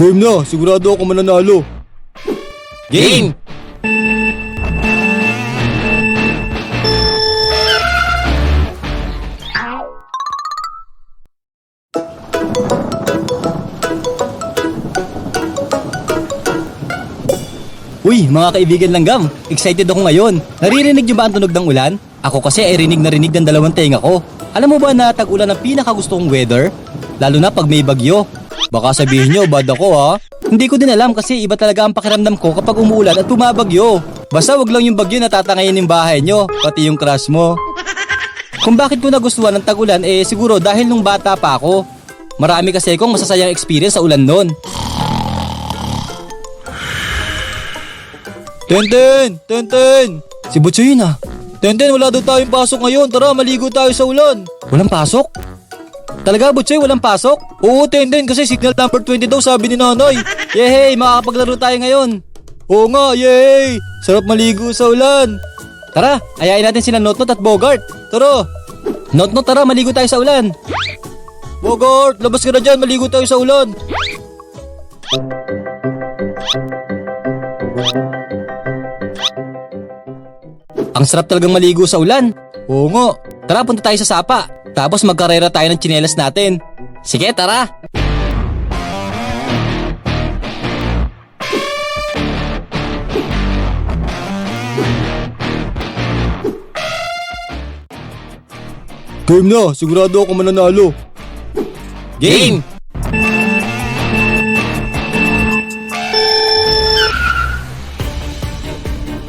Game na, sigurado ako mananalo. Game! Uy, mga kaibigan langgam, excited ako ngayon. Naririnig niyo ba ang tunog ng ulan? Ako kasi ay rinig na rinig ng dalawang tenga ko. Alam mo ba na tag-ulan ang pinakagusto kong weather? Lalo na pag may bagyo. Baka sabihin niyo, bad ako ha? Hindi ko din alam kasi iba talaga ang pakiramdam ko kapag umuulan at bumabagyo. Basta wag lang yung bagyo na tatangayin yung bahay niyo, pati yung crush mo. Kung bakit ko nagustuhan ng tag-ulan eh siguro dahil nung bata pa ako. Marami kasi akong masasayang experience sa ulan noon. Tenten! Tenten! Si Butcho yun ah. Tenten, wala daw tayong pasok ngayon. Tara, maligo tayo sa ulan. Walang pasok? Talaga, Butchoy, walang pasok? Oo, Tenten, kasi signal number 20 daw sabi ni nanay. Yehey, makakapaglaro tayo ngayon. Oo nga, yay! Sarap maligo sa ulan. Tara, ayain natin sila Notnot at Bogart. Tara! Notnot, tara, maligo tayo sa ulan. Bogart, labas ka na dyan, maligo tayo sa ulan. Ang sarap talagang maligo sa ulan. Oo nga. Tara, punta tayo sa sapa. Tapos magkarera tayo ng tsinelas natin. Sige, tara. Game na, sigurado ako mananalo. Game!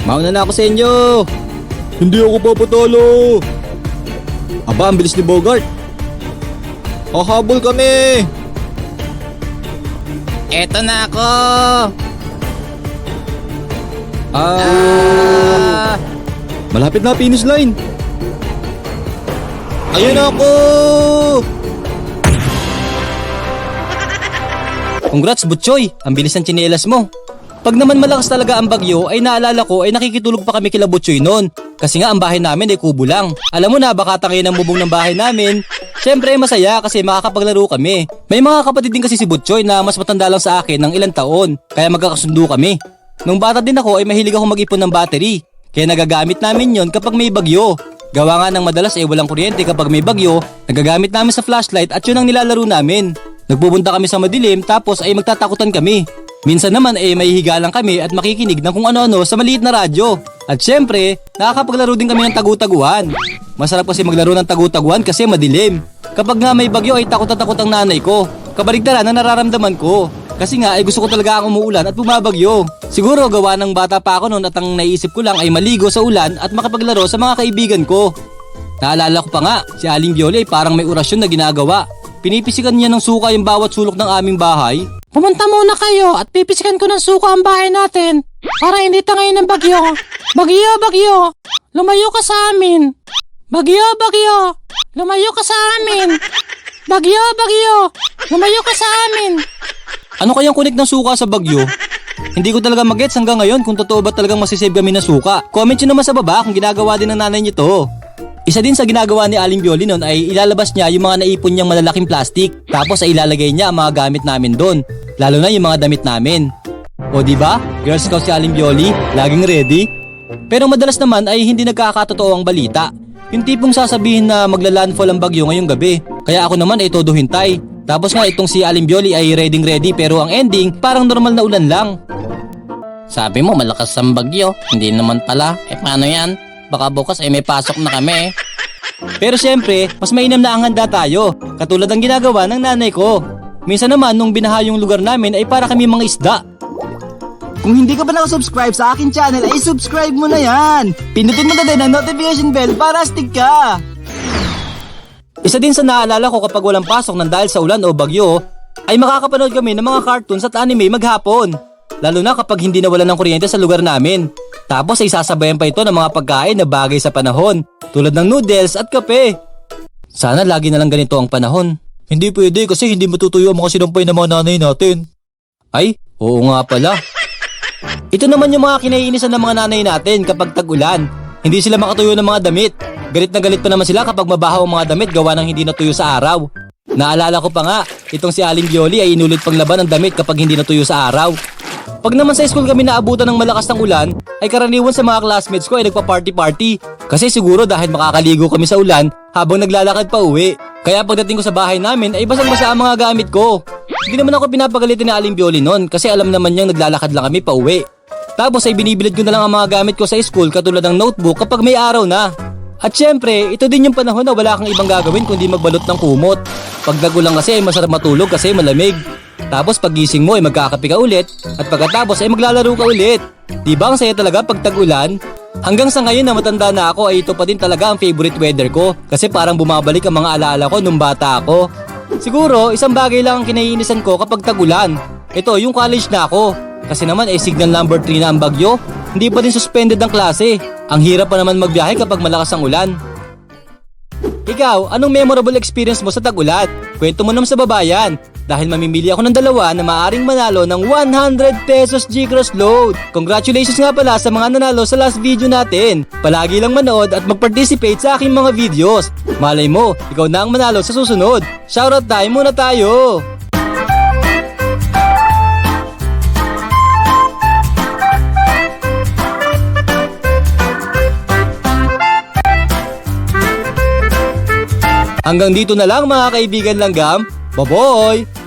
Mauna na ako sa inyo. Hindi ako papatalo. Aba, ang bilis ni Bogart. Hahabol kami. Eto na ako! Ah, Malapit na finish line. Ayun ako. congrats, Butchoy. Ang bilis ng tsinelas mo. Pag naman malakas talaga ang bagyo, ay naalala ko ay nakikitulog pa kami kila Butchoy noon. Kasi nga ang bahay namin ay kubo lang. Alam mo na, baka tangin ang bubong ng bahay namin. Siyempre masaya kasi makakapaglaro kami. May mga kapatid din kasi si Butchoy na mas matanda lang sa akin ng ilang taon. Kaya magkakasundo kami. Nung bata din ako ay mahilig ako mag-ipon ng battery. Kaya nagagamit namin yon kapag may bagyo. Gawa nga ng madalas ay walang kuryente kapag may bagyo, nagagamit namin sa flashlight at yun ang nilalaro namin. Nagpupunta kami sa madilim tapos ay magtatakutan kami. Minsan naman ay mahihiga lang kami at makikinig ng kung ano-ano sa maliit na radyo. At syempre, nakakapaglaro din kami ng tagu-taguan. Masarap kasi maglaro ng tagu-taguan kasi madilim. Kapag nga may bagyo ay takot na takot ang nanay ko. Kabaligtaran na nararamdaman ko. Kasi nga ay gusto ko talaga ang umuulan at bumabagyo. Siguro gawa ng bata pa ako noon at ang naisip ko lang ay maligo sa ulan at makapaglaro sa mga kaibigan ko. Naalala ko pa nga, si Aling Viola ay parang may orasyon na ginagawa. Pinipisikan niya ng suka yung bawat sulok ng aming bahay. Pumunta muna kayo at pipisikan ko ng suka ang bahay natin para hindi tangayin ng bagyo. Bagyo, bagyo, lumayo ka sa amin. Bagyo, bagyo, lumayo ka sa amin. Bagyo, bagyo, lumayo ka sa amin. Ano kayang kunik ng suka sa bagyo? Hindi ko talaga magets hanggang ngayon kung totoo ba talagang masisave kami ng suka. Comment nyo naman sa baba kung ginagawa din ng nanay niyo to. Isa din sa ginagawa ni Aling Bioli noon ay ilalabas niya yung mga naipon niyang malalaking plastic tapos ay ilalagay niya ang mga gamit namin doon. Lalo na yung mga damit namin. O di ba? Girl Scout si Aling Bioli, laging ready. Pero madalas naman ay hindi nagkakatotoo ang balita. Yung tipong sasabihin na maglalandfall ang bagyo ngayong gabi. Kaya ako naman ay todo hintay. Tapos nga itong si Aling Bioli ay ready ready pero ang ending parang normal na ulan lang. Sabi mo malakas ang bagyo. Hindi naman pala. Eh paano yan? Baka bukas ay may pasok na kami. Pero syempre, mas mainam na ang handa tayo, katulad ng ginagawa ng nanay ko. Minsan naman nung binaha yung lugar namin ay para kami mga isda. Kung hindi ka pa nakasubscribe sa akin channel, ay subscribe mo na yan! Pindutin mo na din ang notification bell para astig ka! Isa din sa naalala ko kapag walang pasok ng dahil sa ulan o bagyo, ay makakapanood kami ng mga cartoons at anime maghapon. Lalo na kapag hindi nawala ng kuryente sa lugar namin. Tapos ay sasabayan pa ito ng mga pagkain na bagay sa panahon, tulad ng noodles at kape. Sana lagi na lang ganito ang panahon. Hindi pwede kasi hindi matutuyo ang mga sinampay ng mga nanay natin. Ay, oo nga pala. Ito naman yung mga kinaiinisan ng mga nanay natin kapag tag-ulan. Hindi sila makatuyo ng mga damit. Galit na galit pa naman sila kapag mabahaw ang mga damit gawa ng hindi natuyo sa araw. Naalala ko pa nga, itong si Aling Bioli ay inulit pang laban ng damit kapag hindi natuyo sa araw. Pag naman sa school kami naabutan ng malakas ng ulan, ay karaniwan sa mga classmates ko ay nagpa-party-party. Kasi siguro dahil makakaligo kami sa ulan habang naglalakad pa uwi. Kaya pagdating ko sa bahay namin ay basang-basa ang mga gamit ko. Hindi naman ako pinapagalitin ni Aling Bioli noon kasi alam naman niyang naglalakad lang kami pa uwi. Tapos ay binibilid ko na lang ang mga gamit ko sa school katulad ng notebook kapag may araw na. At syempre, ito din yung panahon na wala kang ibang gagawin kundi magbalot ng kumot. Pag nagulang kasi ay masarap matulog kasi malamig. Tapos pagising mo ay magkakape ka ulit at pagkatapos ay maglalaro ka ulit. Di ba ang saya talaga pag tag-ulan? Hanggang sa ngayon na matanda na ako ay ito pa din talaga ang favorite weather ko kasi parang bumabalik ang mga alaala ko nung bata ako. Siguro, isang bagay lang ang kinaiinisan ko kapag tag-ulan. Ito, yung college na ako. Kasi naman ay signal number 3 na ang bagyo. Hindi pa din suspended ang klase. Ang hirap pa naman magbiyahe kapag malakas ang ulan. Ikaw, anong memorable experience mo sa tag-ulat? Kwento mo naman sa babayan. Dahil mamimili ako ng dalawa na maaring manalo ng 100 pesos G-Cross load. Congratulations nga pala sa mga nanalo sa last video natin. Palagi lang manood at mag-participate sa aking mga videos. Malay mo, ikaw na ang manalo sa susunod. Shoutout time muna tayo! Hanggang dito na lang mga kaibigan langgam. Baboy!